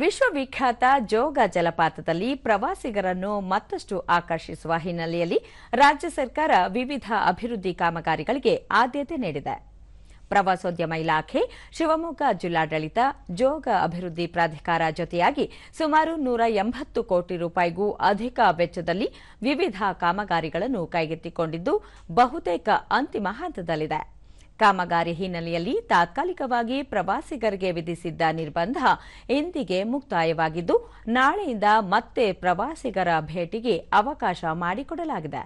ವಿಶ್ವವಿಖ್ಯಾತ ಜೋಗ ಜಲಪಾತದಲ್ಲಿ ಪ್ರವಾಸಿಗರನ್ನು ಮತ್ತಷ್ಟು ಆಕರ್ಷಿಸುವ ಹಿನ್ನೆಲೆಯಲ್ಲಿ ರಾಜ್ಯ ಸರ್ಕಾರ ವಿವಿಧ ಅಭಿವೃದ್ಧಿ ಕಾಮಗಾರಿಗಳಿಗೆ ಆದ್ಯತೆ ನೀಡಿದೆ. ಪ್ರವಾಸೋದ್ಯಮ ಇಲಾಖೆ, ಶಿವಮೊಗ್ಗ ಜಿಲ್ಲಾಡಳಿತ, ಜೋಗ ಅಭಿವೃದ್ಧಿ ಪ್ರಾಧಿಕಾರ ಜೊತೆಯಾಗಿ ಸುಮಾರು ನೂರ ಎಂಬತ್ತು ಕೋಟಿ ರೂಪಾಯಿಗೂ ಅಧಿಕ ವೆಚ್ಚದಲ್ಲಿ ವಿವಿಧ ಕಾಮಗಾರಿಗಳನ್ನು ಕೈಗೆತ್ತಿಕೊಂಡಿದ್ದು, ಬಹುತೇಕ ಅಂತಿಮ ಹಂತದಲ್ಲಿದೆ. ಕಾಮಗಾರಿ ಹಿನ್ನೆಲೆಯಲ್ಲಿ ತಾತ್ಕಾಲಿಕವಾಗಿ ಪ್ರವಾಸಿಗರಿಗೆ ವಿಧಿಸಿದ್ದ ನಿರ್ಬಂಧ ಇಂದಿಗೆ ಮುಕ್ತಾಯವಾಗಿದ್ದು ನಾಳೆಯಿಂದ ಮತ್ತೆ ಪ್ರವಾಸಿಗರ ಭೇಟಿಗೆ ಅವಕಾಶ ಮಾಡಿಕೊಡಲಾಗಿದೆ.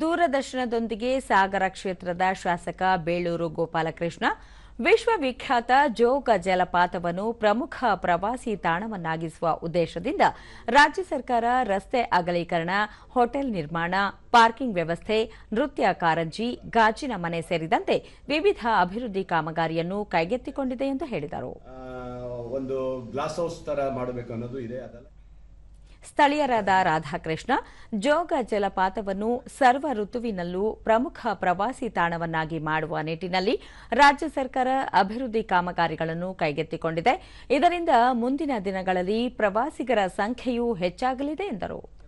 ದೂರದರ್ಶನದೊಂದಿಗೆ ಸಾಗರ ಕ್ಷೇತ್ರದ ಶಾಸಕ ಬೇಳೂರು ಗೋಪಾಲಕೃಷ್ಣ ವಿಶ್ವವಿಖ್ಯಾತ ಜೋಗ ಜಲಪಾತವನ್ನು ಪ್ರಮುಖ ಪ್ರವಾಸಿ ತಾಣವನ್ನಾಗಿಸುವ ಉದ್ದೇಶದಿಂದ ರಾಜ್ಯ ಸರ್ಕಾರ ರಸ್ತೆ ಅಗಲೀಕರಣ ಹೋಟೆಲ್ ನಿರ್ಮಾಣ ಪಾರ್ಕಿಂಗ್ ವ್ಯವಸ್ಥೆ ನೃತ್ಯ ಕಾರಂಜಿ ಗಾಜಿನ ಮನೆ ಸೇರಿದಂತೆ ವಿವಿಧ ಅಭಿವೃದ್ಧಿ ಕಾಮಗಾರಿಯನ್ನು ಕೈಗೆತ್ತಿಕೊಂಡಿದೆ ಎಂದು ಹೇಳಿದರು. ಒಂದು ಗ್ಲಾಸ್ ಹೌಸ್ ತರ ಮಾಡಬೇಕು ಅನ್ನೋದು ಇದೆ ಅದಲ್ಲ? ಸ್ಥಳೀಯರಾದ ರಾಧಾಕೃಷ್ಣ, ಜೋಗ ಜಲಪಾತವನ್ನು ಸರ್ವ ಋತುವಿನಲ್ಲೂ ಪ್ರಮುಖ ಪ್ರವಾಸಿ ತಾಣವನ್ನಾಗಿ ಮಾಡುವ ನಿಟ್ಟಿನಲ್ಲಿ ರಾಜ್ಯ ಸರ್ಕಾರ ಅಭಿವೃದ್ಧಿ ಕಾಮಗಾರಿಗಳನ್ನು ಕೈಗೆತ್ತಿಕೊಂಡಿದೆ. ಇದರಿಂದ ಮುಂದಿನ ದಿನಗಳಲ್ಲಿ ಪ್ರವಾಸಿಗರ ಸಂಖ್ಯೆಯೂ ಹೆಚ್ಚಾಗಲಿದೆ ಎಂದರು.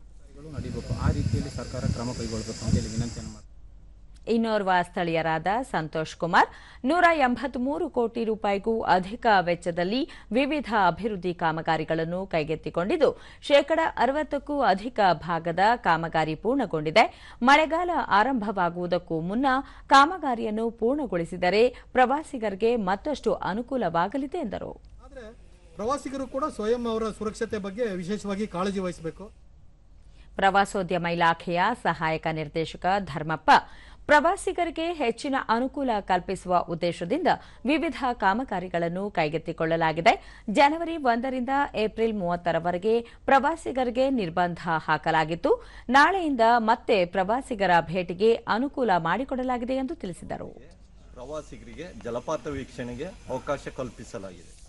ಇನ್ನೋರ್ವ ಸ್ಥಳೀಯರಾದ ಸಂತೋಷ್ ಕುಮಾರ್ ನೂರ ಎಂಬತ್ಮೂರು ಕೋಟಿ ರೂಪಾಯಿಗೂ ಅಧಿಕ ವೆಚ್ಚದಲ್ಲಿ ವಿವಿಧ ಅಭಿವೃದ್ಧಿ ಕಾಮಗಾರಿಗಳನ್ನು ಕೈಗೆತ್ತಿಕೊಂಡಿದ್ದು ಶೇಕಡ ಅರವತ್ತಕ್ಕೂ ಅಧಿಕ ಭಾಗದ ಕಾಮಗಾರಿ ಪೂರ್ಣಗೊಂಡಿದೆ. ಮಳೆಗಾಲ ಆರಂಭವಾಗುವುದಕ್ಕೂ ಮುನ್ನ ಕಾಮಗಾರಿಯನ್ನು ಪೂರ್ಣಗೊಳಿಸಿದರೆ ಪ್ರವಾಸಿಗರಿಗೆ ಮತ್ತಷ್ಟು ಅನುಕೂಲವಾಗಲಿದೆ ಎಂದರು. ಆದರೆ ಪ್ರವಾಸಿಗರು ಕೂಡ ಸ್ವಯಂ ಅವರ ಸುರಕ್ಷತೆ ಬಗ್ಗೆ ವಿಶೇಷವಾಗಿ ಕಾಳಜಿ ವಹಿಸಬೇಕು. ಪ್ರವಾಸೋದ್ಯಮ ಇಲಾಖೆಯ ಸಹಾಯಕ ನಿರ್ದೇಶಕ ಧರ್ಮಪ್ಪ ಪ್ರವಾಸಿಗರಿಗೆ ಹೆಚ್ಚಿನ ಅನುಕೂಲ ಕಲ್ಪಿಸುವ ಉದ್ದೇಶದಿಂದ ವಿವಿಧ ಕಾಮಗಾರಿಗಳನ್ನು ಕೈಗೆತ್ತಿಕೊಳ್ಳಲಾಗಿದೆ. ಜನವರಿ ಒಂದರಿಂದ ಏಪ್ರಿಲ್ ಮೂವತ್ತರವರೆಗೆ ಪ್ರವಾಸಿಗರಿಗೆ ನಿರ್ಬಂಧ ಹಾಕಲಾಗಿತ್ತು. ನಾಳೆಯಿಂದ ಮತ್ತೆ ಪ್ರವಾಸಿಗರ ಭೇಟಿಗೆ ಅನುಕೂಲ ಮಾಡಿಕೊಡಲಾಗಿದೆ ಎಂದು ತಿಳಿಸಿದರು. ಪ್ರವಾಸಿಗರಿಗೆ ಜಲಪಾತ ವೀಕ್ಷಣೆಗೆ ಅವಕಾಶ ಕಲ್ಪಿಸಲಾಗಿದೆ.